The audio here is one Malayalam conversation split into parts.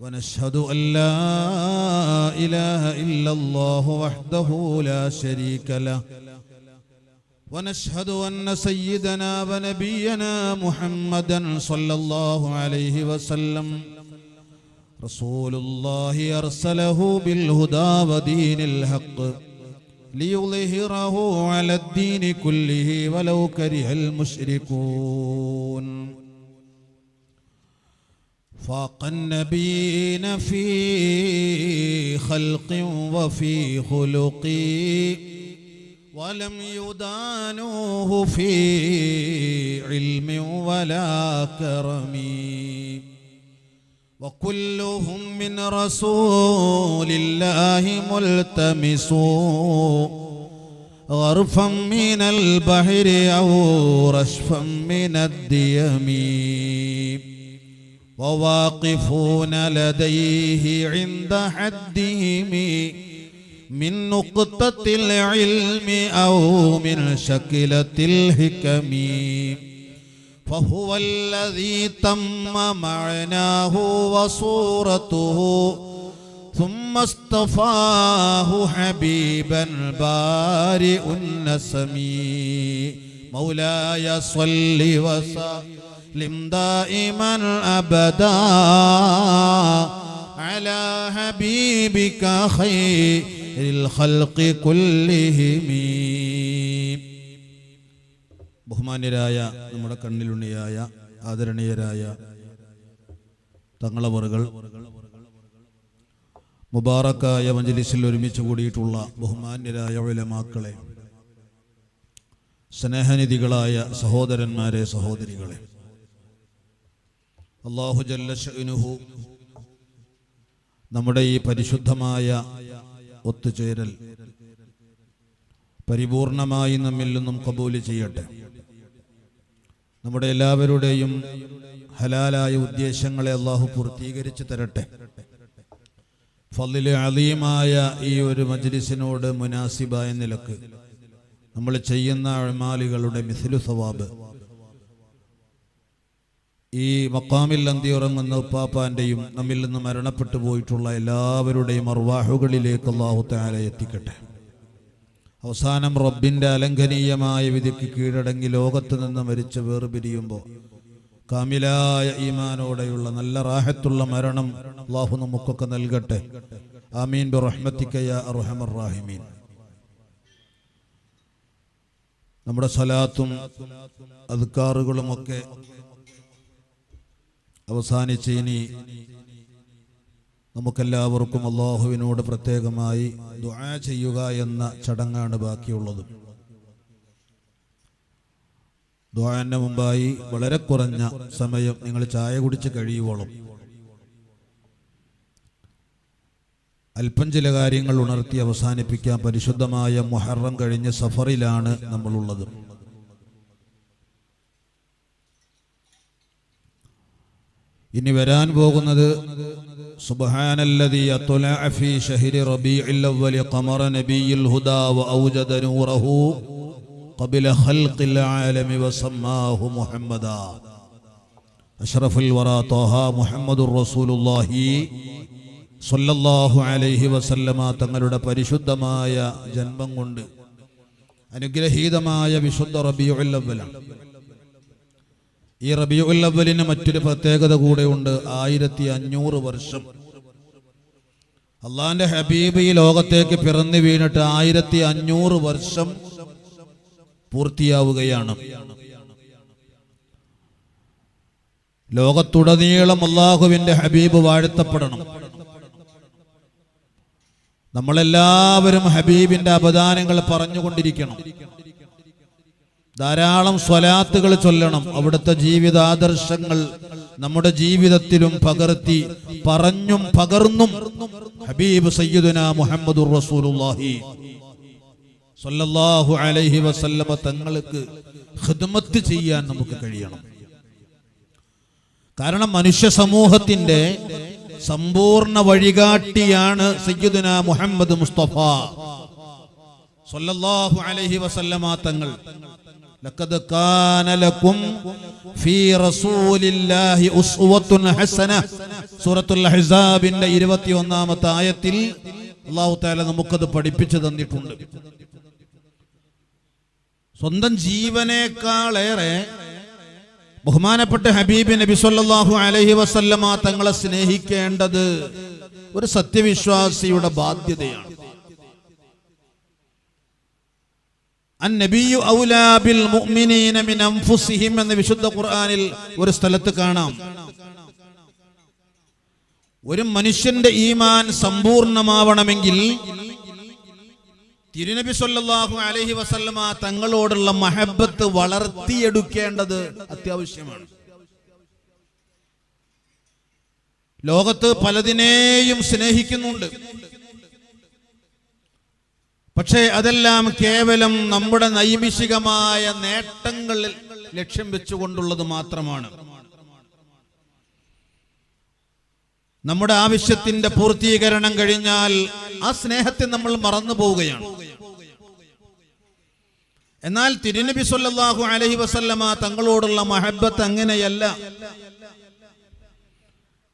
ونشهد أن لا إله إلا الله وحده لا شريك له ونشهد أن سيدنا ونبينا محمدا صلى الله عليه وسلم رسول الله أرسله بالهدى ودين الحق ليظهره على الدين كله ولو كره المشركون فاق النبيين في خلق وفي خلق ولم يدانوه في علم ولا كرم. وكلهم من رسول الله ملتمس غرفا من البحر أو رشفا من الديم. وواقفون لديه عند حدهم من نقطة العلم أو من شكلة الحكم. فهو الذي تم معناه وصورته ثم اصطفاه حبيبا بارئ النسم. مولاي صل وسلم. دائما ابدا على حبيبك خير الخلق كلهم ബഹുമാന്യരായ നമ്മുടെ കണ്ണിലുണ്ണിയായ ആദരണീയരായ തങ്ങളവറുകൾ മുബാറക്കായ മഞ്ജലിസിൽ ഒരുമിച്ച് കൂടിയിട്ടുള്ള ബഹുമാന്യരായ ഉലമാക്കളെ സ്നേഹനിധികളായ സഹോദരന്മാരെ സഹോദരികളെ അള്ളാഹു ജല്ലഷനുഹു നമ്മുടെ ഈ പരിശുദ്ധമായ ഒത്തുചേരൽ പരിപൂർണമായി നമ്മിൽ നിന്നും കബൂൽ ചെയ്യട്ടെ. നമ്മുടെ എല്ലാവരുടെയും ഹലാലായ ഉദ്ദേശങ്ങളെ അള്ളാഹു പൂർത്തീകരിച്ച് തരട്ടെ. ഫലിലെ അലീമായ ഈ ഒരു മജ്ലിസിനോട് മുനാസിബായ നിലയ്ക്ക് നമ്മൾ ചെയ്യുന്ന അഴമാലികളുടെ മിസിലു സവാബ് ഈ മക്കാമിൽ അന്തി ഉറങ്ങുന്ന ഉപ്പാപ്പാന്റെയും നമ്മിൽ നിന്ന് മരണപ്പെട്ടു പോയിട്ടുള്ള എല്ലാവരുടെയും അർവാഹുകളിലേക്ക് അള്ളാഹു താല എത്തിക്കട്ടെ. അവസാനം റബ്ബിന്റെ അലംഘനീയമായ വിധിക്ക് കീഴടങ്ങി ലോകത്ത് നിന്ന് മരിച്ച് വേർപിരിയുമ്പോൾ കാമിലായ ഈമാനോടെയുള്ള നല്ല റാഹത്തുള്ള മരണം അള്ളാഹു നമുക്കൊക്കെ നൽകട്ടെ. ആമീൻ. ബി റഹ്മത്തിക്കയ അർഹമർ റാഹിമീൻ. നമ്മുടെ സലാത്തും അദ്കാറുകളുമൊക്കെ അവസാനിച്ച് ഇനി നമുക്കെല്ലാവർക്കും അള്ളാഹുവിനോട് പ്രത്യേകമായി ദുആ ചെയ്യുക എന്ന ചടങ്ങാണ് ബാക്കിയുള്ളത്. ദുആന്റെ മുമ്പായി വളരെ കുറഞ്ഞ സമയം നിങ്ങൾ ചായ കുടിച്ച് കഴിയുവോളും അല്പം ചില കാര്യങ്ങൾ ഉണർത്തി അവസാനിപ്പിക്കാൻ പരിശുദ്ധമായ മുഹറം കഴിഞ്ഞ സഫറിലാണ് നമ്മളുള്ളത്. ഇനി വരാൻ പോകുന്നത് സുബ്ഹാനല്ലദീ അത്തുല ഫീ ഷഹ്രി റബീഇൽ അവ്വൽ ഖമറ നബിയിൽ ഹുദാ വ ഔജദ നൂറഹു ഖബല ഖൽഖിൽ ആലമി വസമ്മാഹു മുഹമ്മദ. അഷ്റഫുൽ വറ മുഹമ്മദുർ റസൂലുള്ളാഹി സല്ലല്ലാഹു അലൈഹി വസല്ലമ തങ്ങളുടെ പരിശുദ്ധമായ ജന്മം കൊണ്ട് അനുഗ്രഹീതമായ വിശുദ്ധ റബീഉൽ അവ്വലാണ്. ഈ റബിയുൽ അവലിന് മറ്റൊരു പ്രത്യേകത കൂടെ ഉണ്ട് ആയിരത്തി അഞ്ഞൂറ് വർഷം. അള്ളാന്റെ ഹബീബ് ഈ ലോകത്തേക്ക് പിറന്നു വീണിട്ട് ആയിരത്തി അഞ്ഞൂറ് വർഷം പൂർത്തിയാവുകയാണ്. ലോകത്തുടനീളം അള്ളാഹുവിന്റെ ഹബീബ് വാഴ്ത്തപ്പെടണം. നമ്മളെല്ലാവരും ഹബീബിന്റെ അപദാനങ്ങൾ പറഞ്ഞുകൊണ്ടിരിക്കണം. ധാരാളം സ്വലാത്തുകൾ ചൊല്ലണം. അവിടുത്തെ ജീവിതാദർശങ്ങൾ നമ്മുടെ ജീവിതത്തിലും പകർത്തി പറഞ്ഞും പകർന്നും. ഹബീബ് സയ്യിദുന മുഹമ്മദ് റസൂലുള്ളാഹി. അലൈഹി വസല്ലമ തങ്ങൾക്ക് ഹിദ്മത്ത് ചെയ്യാൻ നമുക്ക് കഴിയണം. കാരണം മനുഷ്യ സമൂഹത്തിന്റെ സമ്പൂർണ വഴികാട്ടിയാണ് സയ്യിദുന മുഹമ്മദ് മുസ്തഫ. സല്ലല്ലാഹു അലൈഹി വസല്ലമ തങ്ങൾ ലഖദ് കാന ലക്കും ഫീ റസൂലില്ലാഹി ഉസ്വത്തുൻ ഹസന. സൂറത്തുൽ അഹ്സാബിന്റെ 21ാമത്തെ ആയത്തിൽ അല്ലാഹു തആല നമുക്കത് പഠിപ്പിച്ചു തന്നിട്ടുണ്ട്. സ്വന്തം ജീവനേക്കാളേറെ ബഹുമാനപ്പെട്ട ഹബീബ് നബി സല്ലല്ലാഹു അലൈഹി വസല്ലമ തങ്ങളെ സ്നേഹിക്കേണ്ടത് ഒരു സത്യവിശ്വാസിയുടെ ബാധ്യതയാണ്. എന്ന വിശുദ്ധ ഖുർആനിൽ ഒരു സ്ഥലത്ത് കാണാം. ഒരു മനുഷ്യന്റെ ഈമാൻ സമ്പൂർണമാവണമെങ്കിൽ തിരുനബി സല്ലാഹു അലൈഹി വസല്ലമ തങ്ങളോടുള്ള മഹബത്ത് വളർത്തിയെടുക്കേണ്ടത് അത്യാവശ്യമാണ്. ലോകത്ത് പലതിനെയും സ്നേഹിക്കുന്നുണ്ട്. പക്ഷേ അതെല്ലാം കേവലം നമ്മുടെ നൈമിഷികമായ നേട്ടങ്ങളിൽ ലക്ഷ്യം വെച്ചുകൊണ്ടുള്ളത് മാത്രമാണ്. നമ്മുടെ ആവശ്യത്തിന്റെ പൂർത്തീകരണം കഴിഞ്ഞാൽ ആ സ്നേഹത്തെ നമ്മൾ മറന്നു പോവുകയാണ്. എന്നാൽ തിരുനബി സല്ലാഹു അലഹി വസല്ലമ തങ്ങളോടുള്ള മഹബത്ത് അങ്ങനെയല്ല.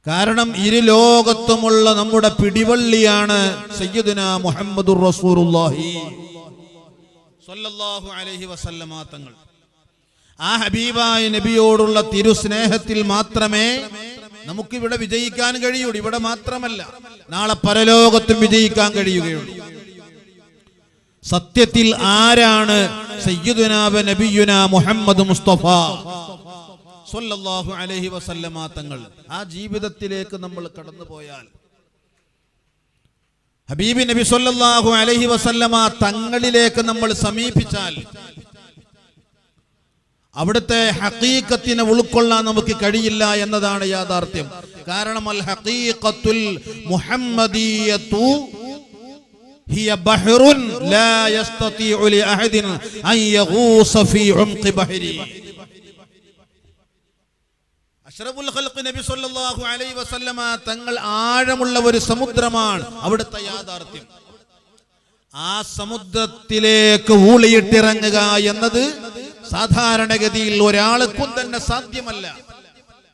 കാരണം ഇരു ലോകത്തുമുള്ള നമ്മുടെ പിടിവള്ളിയാണ് സയ്യദുന സ്വല്ലല്ലാഹു അലൈഹി വസല്ലമ തങ്ങൾ. ആ ഹബീബായ നബിയോടുള്ള തിരുസ്നേഹത്തിൽ മാത്രമേ നമുക്കിവിടെ വിജയിക്കാൻ കഴിയുള്ളൂ. ഇവിടെ മാത്രമല്ല നാളെ പരലോകത്തും വിജയിക്കാൻ കഴിയുകയുള്ളൂ. സത്യത്തിൽ ആരാണ് സയ്യിദുനാബ നബിയുന മുഹമ്മദ് മുസ്തഫ? സ്വല്ലല്ലാഹു അലൈഹി വസല്ലമ തങ്ങൾ ആ ജീവിതത്തിലേക്ക് നമ്മൾ കടന്നു പോയാൽ ഹബീബി നബി സ്വല്ലല്ലാഹു അലൈഹി വസല്ലമ തങ്ങളിലേക്ക് നമ്മൾ സമീപിച്ചാൽ അവിടുത്തെ ഹഖീഖത്തിനെ ഉൾക്കൊള്ളാൻ നമുക്ക് കഴിയില്ല എന്നതാണ് യാഥാർത്ഥ്യം കാരണം അൽ ഹഖീഖത്തുൽ മുഹമ്മദിയത്തു هي بحر لا يستطيع لأحد أن يغوص في عمق بحره അഷ്റഫുൽ ഖൽഖ് നബി സല്ലല്ലാഹു അലൈഹി വസല്ലമ തങ്ങൾ ആഴമുള്ള ഒരു സമുദ്രമാണ് അവിടുത്തെ യാഥാർത്ഥ്യം. ആ സമുദ്രത്തിലേക്ക് ഊളിയിട്ടിറങ്ങുക എന്നത് സാധാരണഗതിയിൽ ഒരാൾക്കും തന്നെ സാധ്യമല്ല.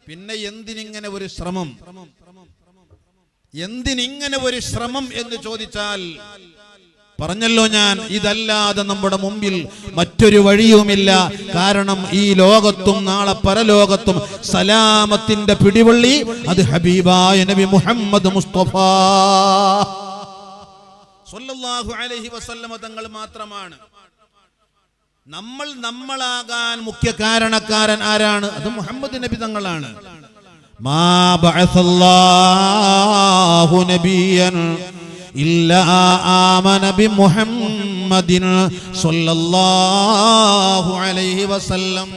പിന്നെ എന്തിനിങ്ങനെ ഒരു ശ്രമം? എന്തിനിങ്ങനെ ഒരു ശ്രമം എന്ന് ചോദിച്ചാൽ പറഞ്ഞല്ലോ ഞാൻ ഇതല്ലാതെ നമ്മുടെ മുമ്പിൽ മറ്റൊരു വഴിയുമില്ല. കാരണം ഈ ലോകത്തും നാളെ പരലോകത്തും സലാമത്തിന്റെ പിടിവള്ളി അത് ഹബീബായ നബി മുഹമ്മദ് മുസ്തഫ. വസല്ലമ തങ്ങൾ മാത്രമാണ്. നമ്മൾ നമ്മളാകാൻ മുഖ്യ കാരണക്കാരൻ ആരാണ്? അത് മുഹമ്മദ് നബി തങ്ങളാണ്. മാ നബിയൻ ഇല്ലാ ആമന ബി മുഹമ്മദിൻ സ്വല്ലല്ലാഹു അലൈഹി വസല്ലം.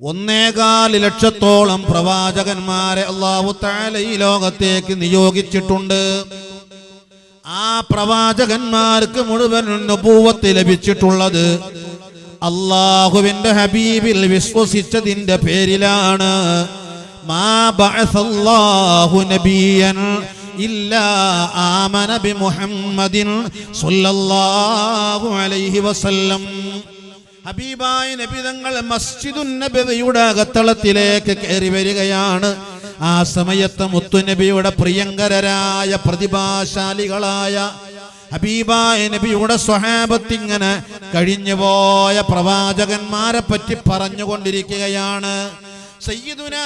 ഒന്നേകാൽ ലക്ഷത്തോളം പ്രവാചകന്മാരെ അള്ളാഹു താല ഈ ലോകത്തേക്ക് നിയോഗിച്ചിട്ടുണ്ട്. ആ പ്രവാചകന്മാർക്ക് മുഴുവൻ പൂവത്ത് ലഭിച്ചിട്ടുള്ളത് അള്ളാഹുവിന്റെ ഹബീബിൽ വിശ്വസിച്ചതിന്റെ പേരിലാണ്. മാ ബഅസല്ലാഹു നബിയൻ ഇല്ലാ ആമന ബി മുഹമ്മദിൻ സ്വല്ലല്ലാഹു അലൈഹി വസല്ലം. ഹബീബായ നബിതങ്ങൾ മസ്ജിദുൻ നബിയുടെ അകത്തളത്തിലേക്ക് കയറി വരികയാണ്. ആ സമയത്ത് മുത്തുനബിയുടെ പ്രിയങ്കരരായ പ്രതിഭാശാലികളായ ഹബീബായ നബിയുടെ സ്വഹാബത്തിങ്ങനെ കഴിഞ്ഞുപോയ പ്രവാചകന്മാരെ പറ്റി പറഞ്ഞുകൊണ്ടിരിക്കുകയാണ്. സയ്യിദുന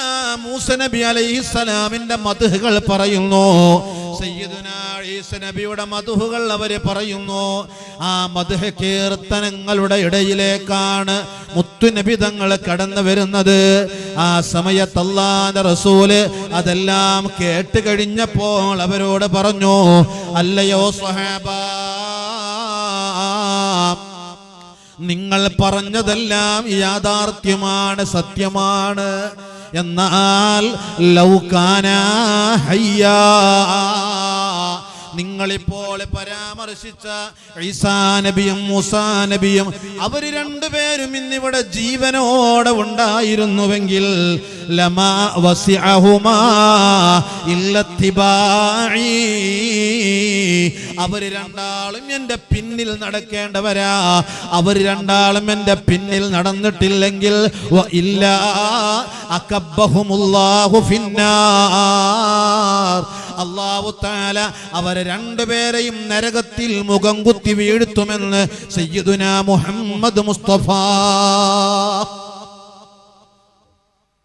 മൂസ നബി അലൈഹി അലൈഹിസ്സലാമിന്റെ മധുഹുകൾ പറയുന്നു. സയ്യിദുന ഈസ നബിയുടെ മധുഹുകൾ അവർ പറയുന്നു. ആ മധുഹ കീർത്തനങ്ങളുടെ ഇടയിലേക്കാണ് മുത്തുനബി തങ്ങൾ കടന്നു വരുന്നത്. ആ സമയത്ത് അല്ലാന്റെ റസൂൽ അതെല്ലാം കേട്ട് കഴിഞ്ഞപ്പോൾ അവരോട് പറഞ്ഞു അല്ലയോ സ്വഹാബ നിങ്ങൾ പറഞ്ഞതെല്ലാം യാഥാർത്ഥ്യമാണ് സത്യമാണ്. എന്നാൽ ലൗകാന ഹയ്യാ നിങ്ങളിപ്പോൾ പരാമർശിച്ച ഈസാ നബിയും മൂസാ നബിയും അവർ രണ്ടുപേരും ഇന്നിവിടെ ജീവനോടെ ഉണ്ടായിരുന്നുവെങ്കിൽ ലമാ വസിഅഹുമാ അവർ രണ്ടാളും എന്റെ പിന്നിൽ നടക്കേണ്ടവരാ. അവർ രണ്ടാളും എന്റെ പിന്നിൽ നടന്നിട്ടില്ലെങ്കിൽ ഇല്ലാ അകബ്ബഹുമുല്ലാഹു ഫിന്നാർ. അള്ളാഹു താല അവരെ രണ്ടുപേരെയും നരകത്തിൽ മുഖം കുത്തി വീഴ്ത്തുമെന്ന് സയ്യിദുന മുഹമ്മദ് മുസ്തഫ.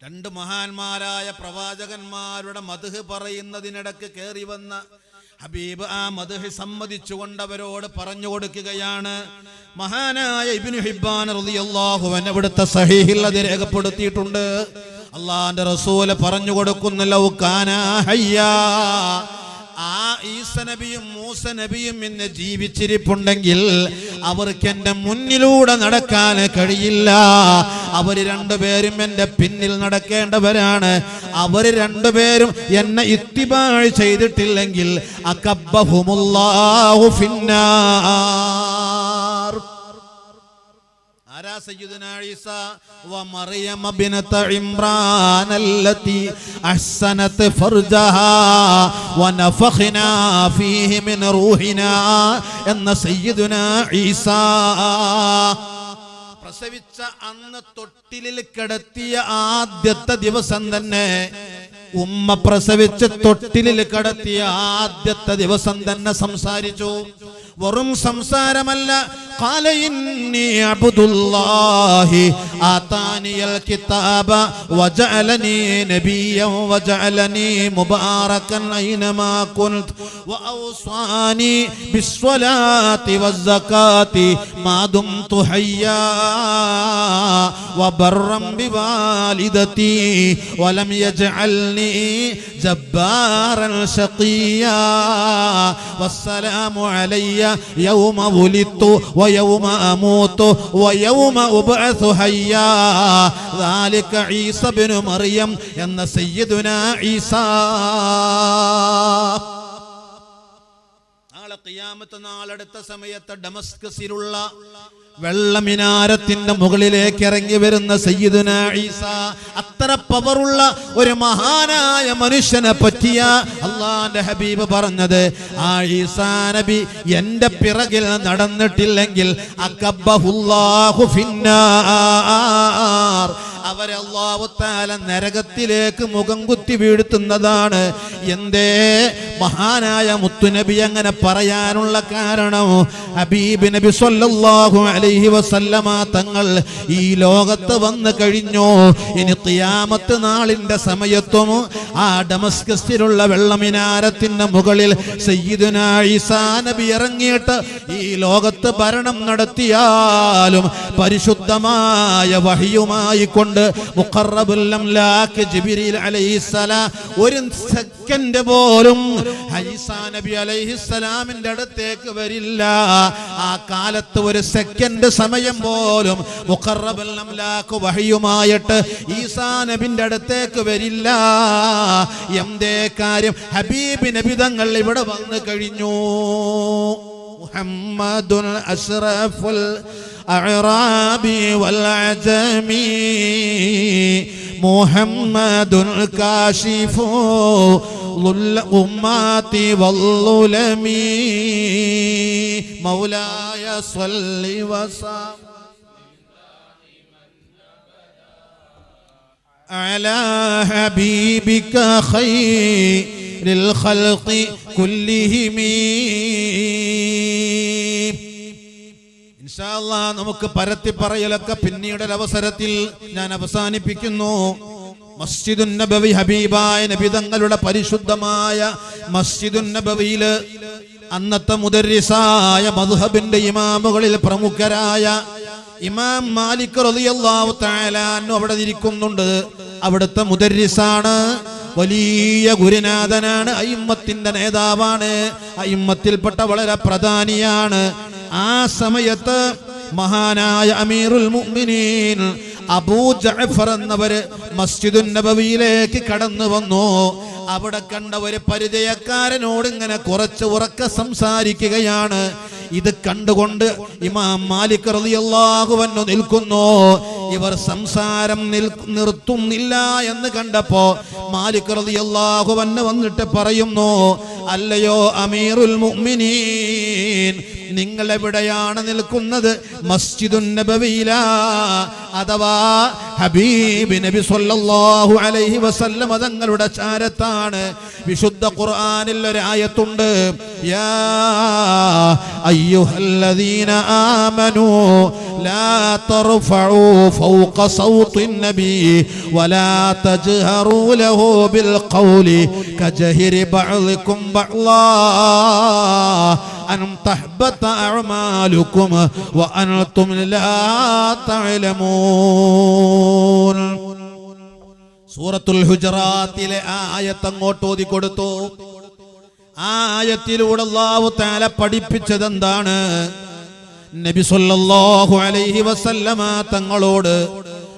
രണ്ട് മഹാന്മാരായ പ്രവാചകന്മാരുടെ മധുഹ് പറയുന്നതിനിടക്ക് കയറി വന്ന ഹബീബ് ആ മധുഹ് സമ്മതിച്ചുകൊണ്ട് അവരോട് പറഞ്ഞു കൊടുക്കുകയാണ്. മഹാനായ ഇബ്നു ഹിബാൻ റളിയല്ലാഹു അൻഹു അവിടുത്തെ സഹീഹിൽ അത് രേഖപ്പെടുത്തിയിട്ടുണ്ട്. അള്ളാന്റെ റസൂൽ പറഞ്ഞു കൊടുക്കുന്ന ലൗ കാനാ ഹയ്യാ. ആ ഈസ നബിയും മൂസ നബിയും ഇന്ന് ജീവിച്ചിരിപ്പുണ്ടെങ്കിൽ അവർക്ക് എന്റെ മുന്നിലൂടെ നടക്കാൻ കഴിയില്ല. അവർ രണ്ടുപേരും എന്റെ പിന്നിൽ നടക്കേണ്ടവരാണ്. അവർ രണ്ടുപേരും എന്നെ ഇത്തിബാഴ് ചെയ്തിട്ടില്ലെങ്കിൽ അകബ്ബഹുമുല്ലാഹു ഫിന്നാർ ആരാ സയ്യിദുന ഈസ വമറിയം ബിനത ഇംറാൻ അല്ലതി അഹ്സനത് ഫർജഹാ വനഫഖ്നാ ഫീഹി മിൻ റൂഹിനാ എന്ന സയ്യിദുന ഈസ. പ്രസവിച്ച അന്ന് തൊട്ടിലിൽ കിടത്തിയ ആദ്യത്തെ ദിവസം തന്നെ ഉമ്മ പ്രസവിച്ച് തൊട്ടിലിൽ കടത്തിയ ആദ്യത്തെ ദിവസം തന്നെ സംസാരിച്ചു. വെറും സംസാരമല്ല കിതാബ മുബാറകൻ ഐനമാ വഔസാനി ബിവാലിദതി വലം والزكاة ما دمت حيا وبرا بوالدتي ولم يجعلني جبارا شقيا والسلام علي يوم ولدت ويوم أموت ويوم أبعث حيا ذلك عيسى بن مريم أن سيدنا عيسى നാളെ ഖിയാമത്ത് നാളെടുത്ത സമയത്ത് ഡമസ്കസിലുള്ള വെള്ളമിനാരത്തിന്റെ മുകളിലേക്ക് ഇറങ്ങി വരുന്ന സയ്യിദുന ഈസ അത്ര പവറുള്ള ഒരു മഹാനായ മനുഷ്യനെ പറ്റിയ അള്ളാന്റെ ഹബീബ് പറഞ്ഞത് ആ ഈസാ നബി എന്റെ പിറകിൽ നടന്നിട്ടില്ലെങ്കിൽ അവരെ നരകത്തിലേക്ക് മുഖം കുത്തി വീഴ്ത്തുന്നതാണ്. എന്തേ? മഹാനായ മുത്തുനബി അങ്ങനെ പറയാനുള്ള കാരണം ഹബീബ് നബി സല്ലല്ലാഹു അലൈഹി വസല്ലമ തങ്ങൾ ഈ ലോകത്ത് വന്ന് കഴിഞ്ഞു. ഇനി തിയാമത്ത് നാളിന്റെ സമയത്തും ആ ഡമസ്കസിലുള്ള വെള്ളമിനാരത്തിന്റെ മുകളിൽ സയ്യിദുന ഈസാ നബി ഇറങ്ങിയിട്ട് ഈ ലോകത്ത് ഭരണം നടത്തിയാലും പരിശുദ്ധമായ വഹിയുമായി കൊണ്ട് കൊണ്ട് ഒരു സെക്കൻഡ് പോലും നബി അടുത്തേക്ക് വരില്ല. ആ കാലത്ത് ഒരു സെക്കൻഡ് സമയം പോലും വഹിയുമായിട്ട് ഈസാ നബിന്റെ അടുത്തേക്ക് വരില്ല. എന്തേ കാര്യം? ഹബീബ് നബി തങ്ങൾ ഇവിടെ വന്നു കഴിഞ്ഞു. മുഹമ്മദുൽ അഷ്റഫുൽ الأعرابي والعجمي محمد الكاشف ظل أمات والظلم. مولاي صل وسلم. على حبيبك خير الخلق كلهم. നമുക്ക് പരത്തി പറയലൊക്കെ പിന്നീട് അവസരത്തിൽ ഞാൻ അവസാനിപ്പിക്കുന്നു. മസ്ജിദുൻ നബവി ഹബീബായ നബി തങ്ങളുടെ പരിശുദ്ധമായ മസ്ജിദുൻ നബവിയിൽ അന്നത്തെ മുദരിസായ മധുഹബിന്റെ ഇമാമുകളിൽ പ്രമുഖരായ ഇമാം മാലിക് റളിയല്ലാഹു തആല അവിടെ ഇരിക്കുന്നുണ്ട്. അവിടുത്തെ മുദരിസാണ് വലിയ ഗുരുനാഥനാണ് അയിമ്മത്തിന്റെ നേതാവാണ് അയിമ്മത്തിൽപ്പെട്ട വളരെ പ്രധാനിയാണ്. ആ സമയത്ത് മഹാനായ അമീറുൽ മുഅ്മിനീൻ അബൂ ജഅഫർ എന്നവര് മസ്ജിദുൻ നബവിയിലേക്ക് കടന്നു വന്നു. അവിടെ കണ്ട ഒരു പരിചയക്കാരനോട് ഇങ്ങനെ കുറച്ച് ഉറക്ക സംസാരിക്കുകയാണ്. ഇത് കണ്ടുകൊണ്ട് ഇമാം മാലിക് റളിയല്ലാഹു അൻഹു നിൽക്കുന്നു. ഇവർ സംസാരം നിർത്തുന്നില്ല എന്ന് കണ്ടപ്പോ മാലിക് റളിയല്ലാഹു അൻഹു വന്നിട്ട് പറയുന്നു അല്ലയോ അമീറുൽ മുഅ്മിനീൻ? നിങ്ങൾ എവിടെയാണ് നിൽക്കുന്നത്? മസ്ജിദുൻ നബവിയില? അഥവാ ഹബീബ് നബി സല്ലല്ലാഹു അലൈഹി വസല്ലം തങ്ങളുടെ ചാരത്താണ്. വിശുദ്ധ ഖുർആനിൽ ഒരു ആയത്തുണ്ട്. യാ അയ്യുഹല്ലദീന ആമനൂ لا ترفعوا فوق صوت النبي ولا تجهروا له بالقول كجهر بعضكم بعضا أن تحبط أعمالكم وأنتم لا تعلمون സൂറത്തുൽ ഹുജറാത്തിലെ ആ ആയത്ത് അങ്ങോട്ട് ഓതി കൊടുത്തു ആ ആയത്തിലൂടെ അള്ളാഹു താല പഠിപ്പിച്ചത് എന്താണ് നബി സല്ലല്ലാഹു അലൈഹി വസല്ലമ തങ്ങളോട്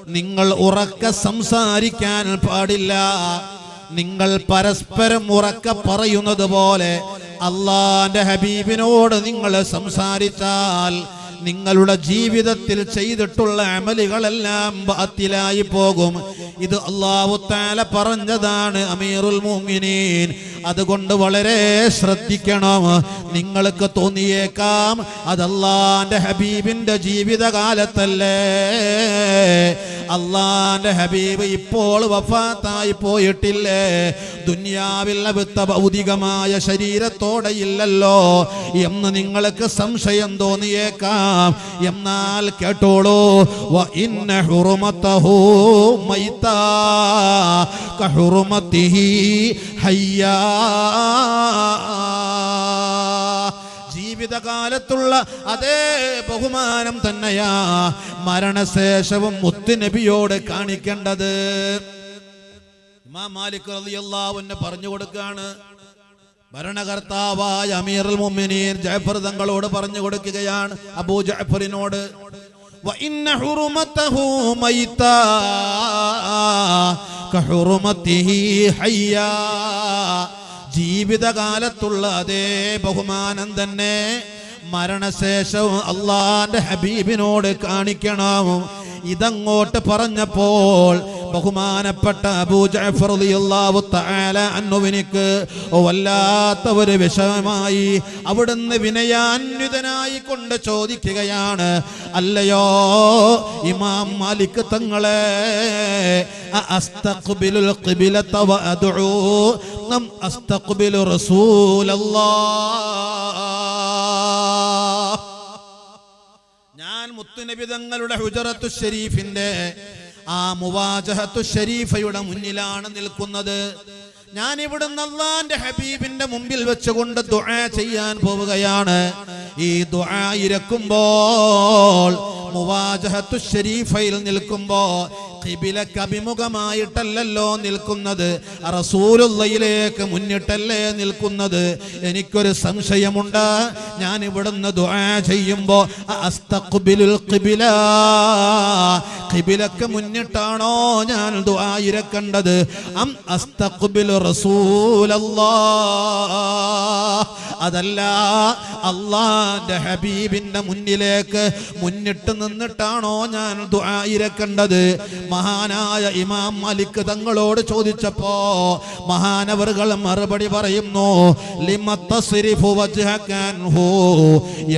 നിങ്ങൾ ഉറക്ക സംസാരിക്കാൻ പാടില്ല. നിങ്ങൾ പരസ്പരം ഉറക്ക പറയുന്നത് പോലെ അള്ളാന്റെ ഹബീബിനോട് നിങ്ങൾ സംസാരിച്ചാൽ നിങ്ങളുടെ ജീവിതത്തിൽ ചെയ്തിട്ടുള്ള അമലുകളെല്ലാം ബാത്തിലായി പോകും. ഇത് അള്ളാഹു താല പറഞ്ഞതാണ് അമീറുൽ മുഅ്മിനീൻ. അതുകൊണ്ട് വളരെ ശ്രദ്ധിക്കണം. നിങ്ങൾക്ക് തോന്നിയേക്കാം അത് ഹബീബിന്റെ ജീവിതകാലത്തല്ലേ? അള്ളാന്റെ ഹബീബ് ഇപ്പോൾ വഫാത്തായി പോയിട്ടില്ലേ? ദുന്യാവിൽ അവിത്ത ഭൗതികമായ ശരീരത്തോടെ ഇല്ലല്ലോ. എന്ന് നിങ്ങൾക്ക് സംശയം തോന്നിയേക്കാം. എന്നാൽ കേട്ടോളൂ. ഇന്ന ഹയ്യാ. ജീവിതകാലത്തുള്ള അതേ ബഹുമാനം തന്നെയാ മരണശേഷവും മുത്തുനബിയോട് കാണിക്കേണ്ടത് ഇമാം മാലിക് റളിയല്ലാഹു അൻഹു പറഞ്ഞു കൊടുക്കാണ് ഭരണകർത്താവായ അമീറുൽ മുഅ്മിനീൻ ജഅഫർ തങ്ങളോട് പറഞ്ഞു കൊടുക്കുകയാണ് അബൂ ജഅഫറിനോട് وإن حرمته ميتا كحرمته حيا ജീവിതകാലത്തുള്ള അതേ ബഹുമാനം തന്നെ മരണശേഷവും അള്ളാന്റെ ഹബീബിനോട് കാണിക്കണം. ഇതങ്ങോട്ട് പറഞ്ഞപ്പോൾ ബഹുമാനപ്പെട്ട അൻഹുവിനിക്ക് വല്ലാത്ത ഒരു വിഷമമായി അവിടുന്ന് വിനയാന്വിതനായി കൊണ്ട് ചോദിക്കുകയാണ് അല്ലയോ ഇമാം മാലിക് തങ്ങളെ അസ്തഖ്ബിലു റസൂലല്ലാഹ്. ഞാൻ മുത്തുനബി തങ്ങളുടെ ഹുജറത്തു ഷരീഫിന്റെ ആ മുവാജഹത്തു ഷരീഫയുടെ മുന്നിലാണ് നിൽക്കുന്നത്. ഞാൻ ഇവിടുന്ന് അള്ളാന്റെ ഹബീബിന്റെ മുമ്പിൽ വെച്ചുകൊണ്ട് ദുആ ചെയ്യാൻ പോവുകയാണ്. ഈ ദുആ ഇരക്കുമ്പോൾ മുവാജഹത്തു ഷരീഫയിൽ നിൽക്കുമ്പോ ഖിബിലക്ക് അഭിമുഖമായിട്ടല്ലല്ലോ നിൽക്കുന്നത്. റസൂലുള്ളയിലേക്ക് മുന്നിട്ടല്ലേ നിൽക്കുന്നത്. എനിക്കൊരു സംശയമുണ്ട്. ഞാൻ ഇവിടുന്ന് ദുആ ചെയ്യുമ്പോൾ അസ്തഖ്ബിലുൽ ഖിബില. ഖിബിലക്ക് മുന്നിട്ടാണോ ഞാൻ ദുആ ഇരക്കേണ്ടത്? അം അസ്തഖ്ബിലു റസൂലല്ലാഹ് അതല്ല അള്ളാന്റെ ഹബീബിന്റെ മുന്നിലേക്ക് മുന്നിട്ട് നിന്നിട്ടാണോ ഞാൻ ദുആ ഇരക്കേണ്ടത്? മഹാനായ ഇമാം മാലിക് തങ്ങളോട് ചോദിച്ചപ്പോ മഹാനവറുകൾ മറുപടി പറയുന്നു.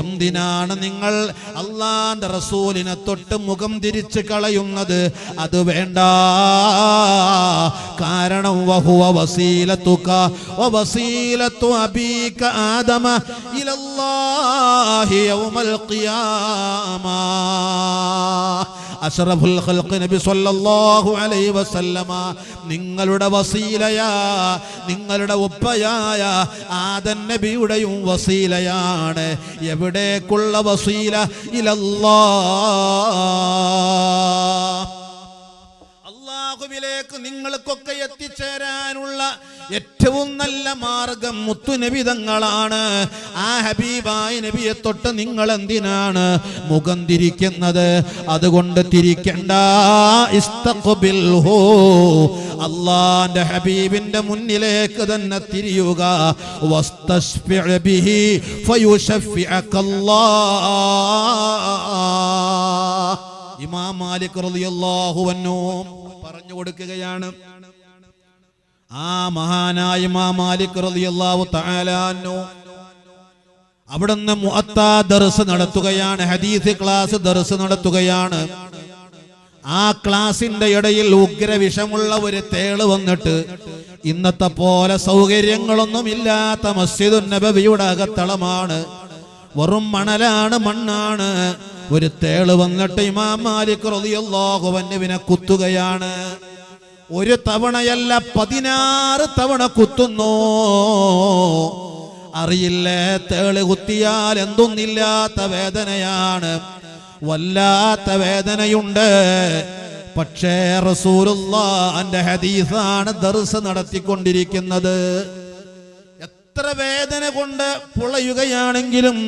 എന്തിനാണ് നിങ്ങൾ അള്ളാന്റെ റസൂലിനെ തൊട്ട് മുഖം തിരിച്ച് കളയുന്നത്? അത് വേണ്ട. കാരണം വഹുവ ആദമ ഇലല്ലാഹി യൗമൽ ഖിയാമ. അഷ്റഫുൽ ഖൽഖ് നബി സല്ലല്ലാഹു അലൈഹി വസല്ലമ നിങ്ങളുടെ വസീലയാ നിങ്ങളുടെ ഉപ്പയായ ആദൻ നബിയുടെയും വസീലയാണ്. എവിടേക്കുള്ള വസീല? ഇലല്ലാഹ്. അള്ളാഹുവിന്റെ ദുനിയാവിലേക്ക് നിങ്ങൾക്കൊക്കെ എത്തിച്ചേരാനുള്ള ഏറ്റവും നല്ല മാർഗം മുത്തുനബിതങ്ങളാണ് ആ ഹബീബായ നബിയെ തൊട്ട് നിങ്ങൾ എന്തിനാണ് മുഖം തിരിക്കുന്നത് അതുകൊണ്ട് തിരിക്കണ്ട ഇസ്തഖ്ബിൽഹു. അള്ളാന്റെ ഹബീബിന്റെ മുന്നിലേക്ക് തന്നെ തിരിയുക. ഇമാം മാലിക് റളിയല്ലാഹു അൻഹു പറഞ്ഞു കൊടുക്കുകയാണ്. ആ മഹാനായ ഇമാം മാലിക് റളിയല്ലാഹു അവിടുന്ന് മുഅത്താ ദർസ് നടത്തുകയാണ് ഹദീസ് ക്ലാസ് ദർസ് നടത്തുകയാണ്. ആ ക്ലാസിന്റെ ഇടയിൽ ഉഗ്ര വിഷമുള്ള ഒരു തേൾ വന്നിട്ട് ഇന്നത്തെ പോലെ സൗകര്യങ്ങളൊന്നും ഇല്ലാത്ത മസ്ജിദു നബവിയുടെ അകത്തളമാണ്. വെറും മണലാണ് മണ്ണാണ്. ഒരു തേൾ വന്നിട്ട് ഇമാം മാലിക് റളിയല്ലാഹു അൻഹുവിനെ കുത്തുകയാണ്. ഒരു തവണയല്ല പതിനാറ് തവണ കുത്തുന്നു. അറിയില്ലേ തേൾ കുത്തിയാൽ എന്തൊന്നില്ലാത്ത വേദനയാണ്. വല്ലാത്ത വേദനയുണ്ട്. പക്ഷേ റസൂലുള്ളാന്റെ ഹദീസാണ് ദർസ് നടത്തിക്കൊണ്ടിരിക്കുന്നത്. എത്ര വേദന കൊണ്ട് പുളയുകയാണെങ്കിലും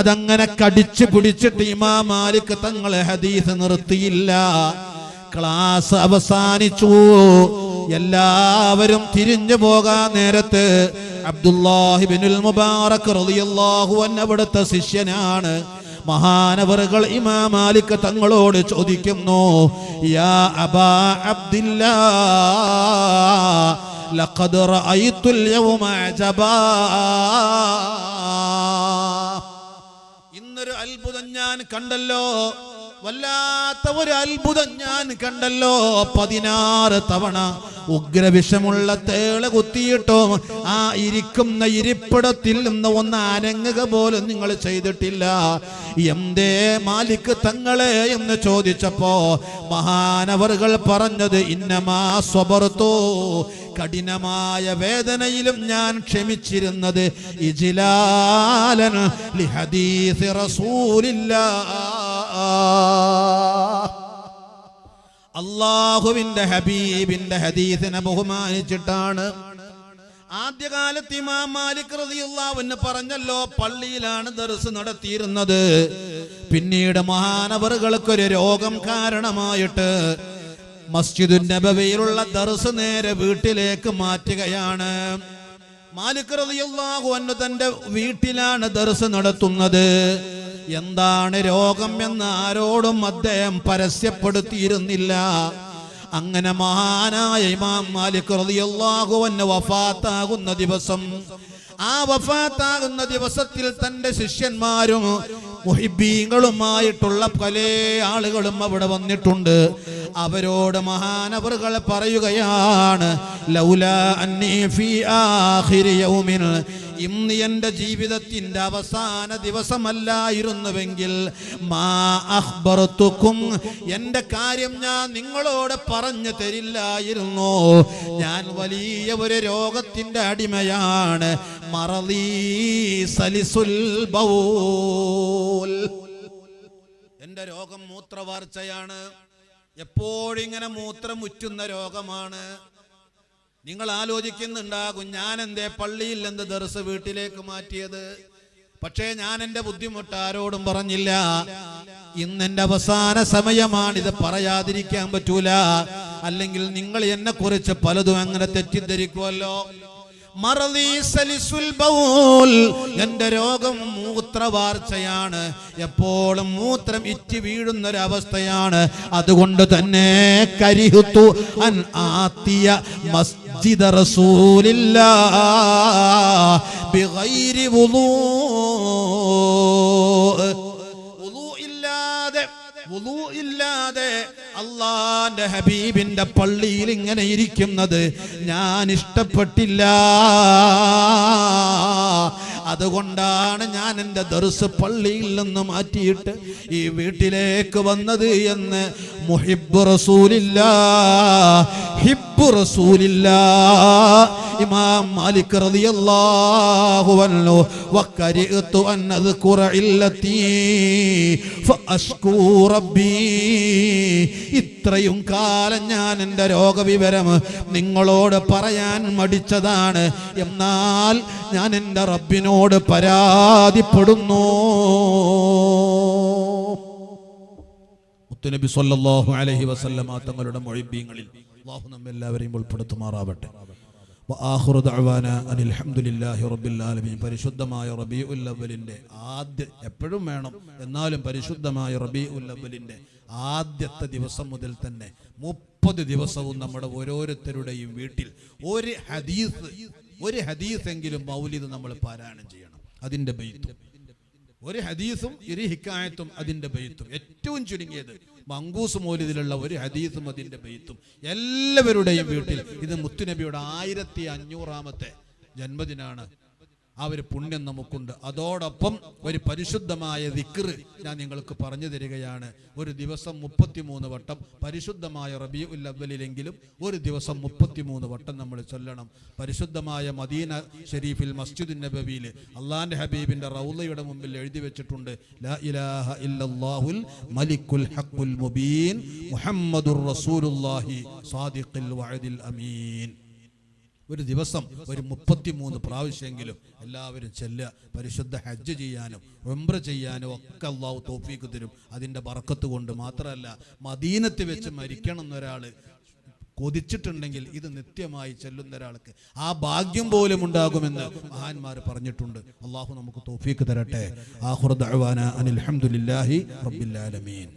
അതങ്ങനെ കടിച്ചു പിടിച്ചിട്ട് ഇമാ മാലിക് തങ്ങളെ ഹദീസ് നിർത്തിയില്ല. ക്ലാസ് അവസാനിച്ചു. എല്ലാവരും തിരിഞ്ഞു പോകാൻ നേരത്ത് അബ്ദുല്ലാഹിബിനുൽ മുബാറക് റളിയല്ലാഹു അവിടുത്തെ ശിഷ്യനാണ്. മഹാനവറുകൾ ഇമാം മാലിക് തങ്ങളോട് ചോദിക്കുന്നു യാ അബാ അബ്ദില്ലാ ലഖദ് റഅയ്തുൽ യൗമ അജബാ ഇന്നൊരു അത്ഭുതം ഞാൻ കണ്ടല്ലോ. വല്ലാത്ത ഒരു അത്ഭുതം ഞാൻ കണ്ടല്ലോ. പതിനാറ് തവണ ഉഗ്രവിഷമുള്ള തേൾ കുത്തിയിട്ടോ ആ ഇരിക്കുന്ന ഇരിപ്പിടത്തിൽ നിന്ന് ഒന്ന് അനങ്ങുക പോലും നിങ്ങൾ ചെയ്തിട്ടില്ല. എന്തേ മാലിക് തങ്ങളെ എന്ന് ചോദിച്ചപ്പോ മഹാനവറുകൾ പറഞ്ഞത് ഇന്നമാ സ്വബർത്തോ. കഠിനമായ വേദനയിലും ഞാൻ ക്ഷമിച്ചിരുന്നത്. അള്ളാഹുവിന്റെ ഹബീബിന്റെ ഹദീസിനെ ബഹുമാനിച്ചിട്ടാണ്. ആദ്യകാലത്ത് ഇമാം മാലിക് പറഞ്ഞല്ലോ പള്ളിയിലാണ് ദർസ് നടത്തിയിരുന്നത്. പിന്നീട് മഹാനവറുകൾക്കൊരു രോഗം കാരണമായിട്ട് മസ്ജിദുൻ നബവിയിലുള്ള ദർസ് നേരെ വീട്ടിലേക്ക് മാറ്റുകയാണ്. മാലിക് റളിയല്ലാഹു അൻഹു തന്റെ വീട്ടിലാണ് ദർസ് നടത്തുന്നത്. എന്താണ് രോഗം എന്ന് ആരോടും അദ്ദേഹം പരസ്യപ്പെടുത്തിയിരുന്നില്ല. അങ്ങനെ മഹാനായ ഇമാം മാലിക് റളിയല്ലാഹു അൻഹു വഫാത്താകുന്ന ദിവസം ആ വഫാത്താകുന്ന ദിവസത്തിൽ തന്റെ ശിഷ്യന്മാരും മുഹിബീങ്ങളുമായിട്ടുള്ള പല ആളുകളും അവിടെ വന്നിട്ടുണ്ട്. അവരോട് മഹാനവറുകൾ പറയുകയാണ് ലൗല അന്നീ ഫീ ആഖിരി യൗമിൻ ഇന്ന് എന്റെ ജീവിതത്തിന്റെ അവസാന ദിവസമല്ലായിരുന്നുവെങ്കിൽ മാ എന്റെ കാര്യം ഞാൻ നിങ്ങളോട് പറഞ്ഞു തരില്ലായിരുന്നു? ഞാൻ വലിയ ഒരു രോഗത്തിന്റെ അടിമയാണ്. സലിസുൽ ബൗൽ. എന്റെ രോഗം മൂത്രവാർച്ചയാണ്. എപ്പോഴിങ്ങനെ മൂത്രം മുറ്റുന്ന രോഗമാണ്. നിങ്ങൾ ആലോചിക്കുന്നുണ്ടാകും ഞാൻ എന്തേ പള്ളിയിൽ എന്ത് ദർസ് വീട്ടിലേക്ക് മാറ്റിയത്? പക്ഷേ ഞാൻ എന്റെ ബുദ്ധിമുട്ട് ആരോടും പറഞ്ഞില്ല. ഇന്ന് എന്റെ അവസാന സമയമാണ് ഇത് പറയാതിരിക്കാൻ പറ്റൂല. അല്ലെങ്കിൽ നിങ്ങൾ എന്നെ കുറിച്ച് പലതും അങ്ങനെ തെറ്റിദ്ധരിക്കുമല്ലോ. എന്റെ രോഗം മൂത്രവാർച്ചയാണ്. എപ്പോഴും മൂത്രം ഇറ്റി അവസ്ഥയാണ് അതുകൊണ്ട് തന്നെ കരിഹുത്തു അൻ ആത്തിയ മസ്ജിദ റസൂലില്ല ഇല്ലാതെ ഇല്ലാതെ അള്ളാന്റെ ഹബീബിന്റെ പള്ളിയിൽ ഇങ്ങനെ ഇരിക്കുന്നത് ഞാൻ ഇഷ്ടപ്പെട്ടില്ല. അതുകൊണ്ടാണ് ഞാൻ എന്റെ ദർസ് പള്ളിയിൽ നിന്ന് മാറ്റിയിട്ട് ഈ വീട്ടിലേക്ക് വന്നത് എന്ന്. മുഹിബ് റസൂലില്ല ഹിബ് റസൂലില്ല. ഇമാം മാലിക് റളിയല്ലാഹു അൻഹു ഇത്രയും കാലം ഞാൻ എന്റെ രോഗവിവരം നിങ്ങളോട് പറയാൻ മടിച്ചതാണ്. എന്നാൽ ഞാൻ എന്റെ റബ്ബിനോട് പരാതിപ്പെടുന്നു. മുത്തുനബി സല്ലാഹു അലൈഹി വസല്ലമ തങ്ങളുടെ മൊഴിബീങ്ങളിൽ അള്ളാഹു നമ്മെല്ലാവരെയും ഉൾപ്പെടുത്തുമാറാവട്ടെ. പരിശുദ്ധമായ റബീഉൽ അവ്വലിന്റെ ആദ്യ എപ്പോഴും വേണം എന്നാലും പരിശുദ്ധമായ റബീഉൽ അവ്വലിന്റെ ആദ്യത്തെ ദിവസം മുതൽ തന്നെ മുപ്പത് ദിവസവും നമ്മുടെ ഓരോരുത്തരുടെയും വീട്ടിൽ ഒരു ഹദീസ് ഒരു ഹദീസ് എങ്കിലും മൗലിദ് നമ്മൾ പാരായണം ചെയ്യണം. അതിന്റെ ബെയ്ത്തും. ഒരു ഹദീസും ഒരു ഹിക്കായത്തും അതിന്റെ ബെയ്ത്തും. ഏറ്റവും ചുരുങ്ങിയത് മങ്കൂസ് മോലിതിലുള്ള ഒരു ഹദീസും അതിന്റെ ബെയ്ത്തും. എല്ലാവരുടെയും വീട്ടിൽ ഇത് മുത്തുനബിയുടെ ആയിരത്തി അഞ്ഞൂറാമത്തെ ജന്മദിനാണ്. ആ ഒരു പുണ്യം നമുക്കുണ്ട്. അതോടൊപ്പം ഒരു പരിശുദ്ധമായ ദിക്ർ ഞാൻ നിങ്ങൾക്ക് പറഞ്ഞു തരികയാണ്. ഒരു ദിവസം മുപ്പത്തിമൂന്ന് വട്ടം. പരിശുദ്ധമായ റബി ഉല്ലവലിലെങ്കിലും ഒരു ദിവസം മുപ്പത്തിമൂന്ന് വട്ടം നമ്മൾ ചൊല്ലണം. പരിശുദ്ധമായ മദീന ഷെരീഫിൽ മസ്ജിദ് നബവിയിൽ അള്ളാന്റെ ഹബീബിന്റെ റൗലയുടെ മുമ്പിൽ എഴുതി വെച്ചിട്ടുണ്ട്. ലാ ഇലാഹ ഇല്ലല്ലാഹുൽ മലിക്കുൽ മുബീൻ മുഹമ്മദുർ റസൂലുള്ളാഹി സാദിഖിൽ വഅദിൽ അമീൻ. ഒരു ദിവസം ഒരു മുപ്പത്തിമൂന്ന് പ്രാവശ്യമെങ്കിലും എല്ലാവരും ചെല്ലുക പരിശുദ്ധ ഹജ്ജ് ചെയ്യാനും ഉംറ ചെയ്യാനും ഒക്കെ അള്ളാഹു തോഫീക്ക് തരും. അതിന്റെ ബറക്കത്ത് കൊണ്ട് മാത്രമല്ല മദീനത്ത് വെച്ച് മരിക്കണം എന്നൊരാൾ കൊതിച്ചിട്ടുണ്ടെങ്കിൽ ഇത് നിത്യമായി ചെല്ലുന്ന ഒരാൾക്ക് ആ ഭാഗ്യം പോലും ഉണ്ടാകുമെന്ന് മഹാന്മാർ പറഞ്ഞിട്ടുണ്ട്. അള്ളാഹു നമുക്ക് തോഫീക്ക് തരട്ടെ. ആഹുർദ് അനിൽ ഹംദുലില്ലാഹി റബ്ബിൽ ആലമീൻ.